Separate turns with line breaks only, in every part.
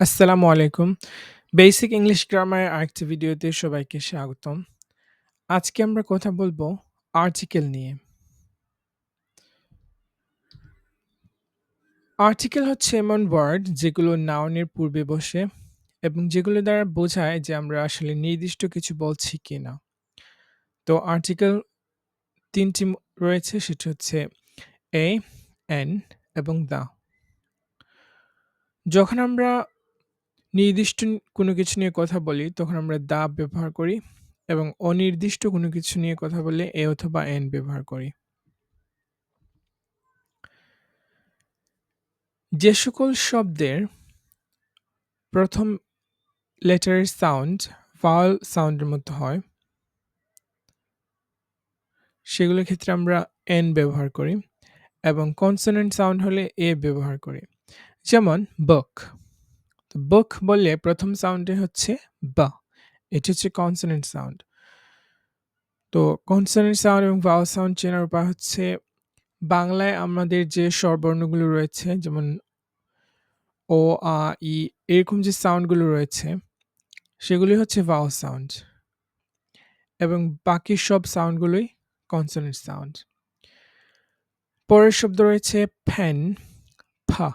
আসসালামু আলাইকুম। Basic English গ্রামারের আরেকটি ভিডিওতে সবাইকে স্বাগতম। আজকে আমরা কথা বলব আর্টিকেল নিয়ে। আর্টিকেল হচ্ছে এমন ওয়ার্ড যেগুলো নাউনের পূর্বে বসে এবং যেগুলো দ্বারা বোঝায় যে আমরা আসলে নির্দিষ্ট কিছু বলছি কি না তো আর্টিকেল তিনটি রয়েছে সেটি হচ্ছে এ, এন এবং দা যখন আমরা নির্দিষ্ট কোনো কিছু নিয়ে কথা বলি, তখন আমরা দ্য ব্যবহার করি এবং অনির্দিষ্ট কোনো কিছু নিয়ে কথা বললে এ অথবা এন ব্যবহার করি। যে সকল শব্দের প্রথম লেটারের সাউন্ড ভাওয়েল সাউন্ডের মতো হয়, সেগুলোর ক্ষেত্রে আমরা এন ব্যবহার করি এবং কনসোনেন্ট সাউন্ড হলে এ ব্যবহার করি। যেমন, বুক। বুক বললে ১ম সাউন্ডে হচ্ছে বা। এটি হচ্ছে কনসোনেন্ট সাউন্ড। তো কনসোনেন্ট সাউন্ড এবং ভাওয়েল সাউন্ড চেনার উপায় হচ্ছে বাংলায় আমাদের যে স্বরবর্ণগুলো রয়েছে যেমন ও, আ, ই এরকম যে সাউন্ডগুলো রয়েছে সেগুলি হচ্ছে ভাওয়েল সাউন্ড। এবং বাকি সব সাউন্ডগুলোই কনসোনেন্ট সাউন্ড। পরের শব্দ রয়েছে পেন, ফা।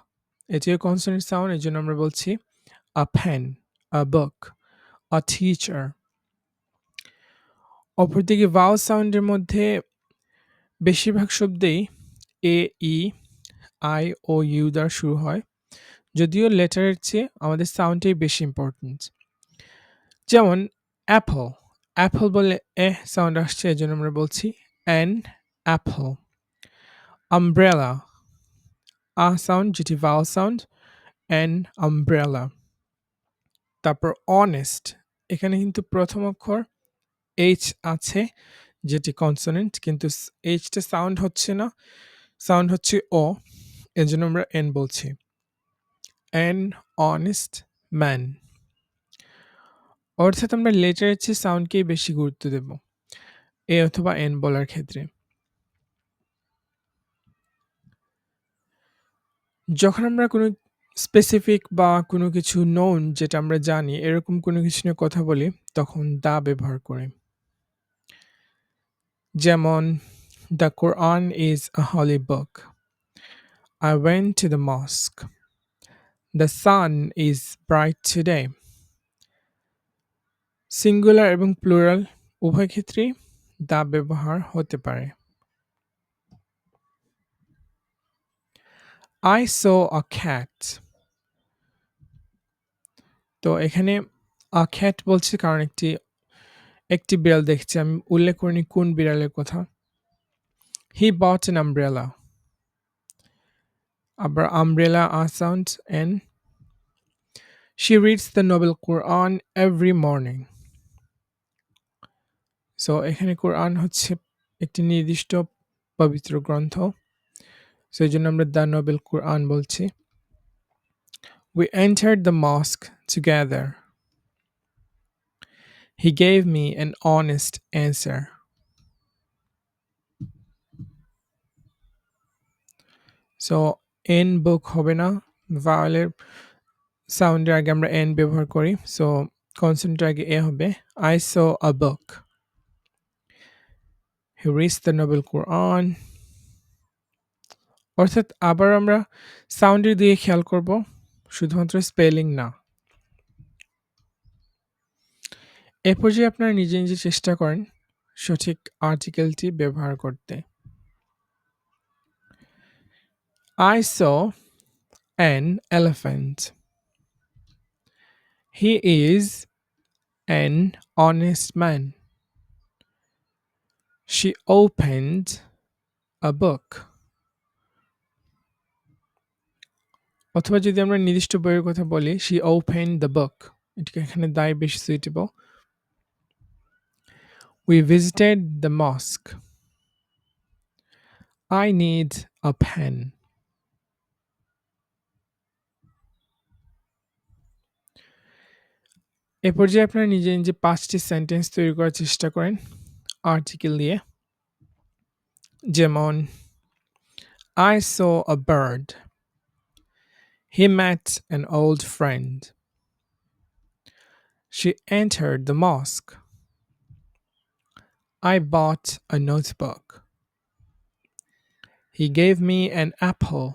এটিও কনসোনেন্ট সাউন্ড এজন্য আমরা বলছি a pen, a book, a teacher. অপরদিকে ভাওয়েল সাউন্ডের মধ্যে বেশিরভাগ শব্দেই এ, ই, আই ও ইউ দ্বারা শুরু হয়। যদিও লেটারের চেয়ে আমাদের সাউন্ডটাই বেশি ইম্পোর্টেন্ট। যেমন অ্যাপল। অ্যাপল বললে এহ সাউন্ড আসছে এজন্য আমরা বলছি an apple. Umbrella. A sound যেটি ভাওয়েল সাউন্ড অ্যান আমব্রেলা। তারপর অনেস্ট। এখানে কিন্তু ১ম অক্ষর এইচ আছে, যেটি কনসোনেন্ট কিন্তু এইচটা সাউন্ড হচ্ছে না। সাউন্ড হচ্ছে অ। জন্য আমরা এন বলছি। An honest man. অর্থাৎ আমরা লেটারের চেয়ে সাউন্ডকেই বেশি গুরুত্ব দেব। এ অথবা এন বলার ক্ষেত্রে। যখন আমরা কোনো স্পেসিফিক বা কোনো কিছু নোন যেটা আমরা জানি, এরকম কোনো কিছু নিয়ে কথা বলি, তখন দ্য ব্যবহার করি। যেমন the Quran is a holy book. I went to the mosque. The sun is bright today. Singular এবং প্লুরাল উভয় ক্ষেত্রেই দ্য ব্যবহার হতে পারে। I saw a cat. তো এখানে আ বলছি কারণ একটি একটি বিড়াল দেখছি। আমি উল্লেখ করিনি কোন বিড়ালের কথা। He bought an umbrella. আবার umbrella a sound an. She reads the noble Quran every morning. So এখানে কোরআন হচ্ছে একটি নির্দিষ্ট পবিত্র গ্রন্থ। সো এইজন্য আমরা দ্য নোবেল কোরআন বলছি। We entered the mosque together. He gave me an honest answer. So an book হবে না। ভাওয়েলের সাউন্ডের আগে আমরা এন ব্যবহার করি। সো কনসোনেন্টের আগে এ হবে। I saw a book. He reads the noble Quran. অর্থাৎ আবার আমরা সাউন্ডের দিকে খেয়াল করব। শুধুমাত্র স্পেলিং না। এ পর্যায়ে আপনারা নিজে, নিজে চেষ্টা করেন সঠিক আর্টিকেলটি ব্যবহার করতে। I saw an elephant. He is an honest man. She opened a book. অথবা যদি আমরা নির্দিষ্ট বইয়ের কথা বলি she opened the book. এটিকে এখানে দ্যই বেশি suitable. We visited the mosque. I need a pen. এ পর্যায়ে আপনারা নিজে, নিজে ৫ টি সেন্টেন্স তৈরি করার চেষ্টা করেন আর্টিকেল দিয়ে। যেমন I saw a bird. He met an old friend. She entered the mosque. I bought a notebook. He gave me an apple.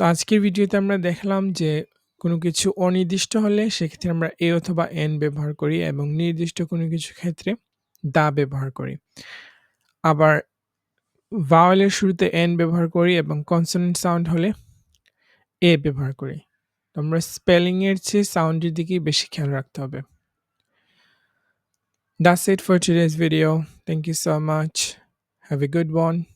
তো আজকের ভিডিওতে আমরা দেখলাম যে কোনো কিছু অনির্দিষ্ট হলে সেক্ষেত্রে আমরা এ অথবা এন ব্যবহার করি এবং নির্দিষ্ট কোনো কিছু ক্ষেত্রে দা ব্যবহার করি আবার ভাওয়েলের শুরুতে এন ব্যবহার করি এবং কনসোনেন্ট সাউন্ড হলে এ ব্যবহার করি তোমরা স্পেলিংয়ের চেয়ে সাউন্ডের দিকেই বেশি খেয়াল রাখতে হবে That's it for today's video. Thank you so much. Have a good one.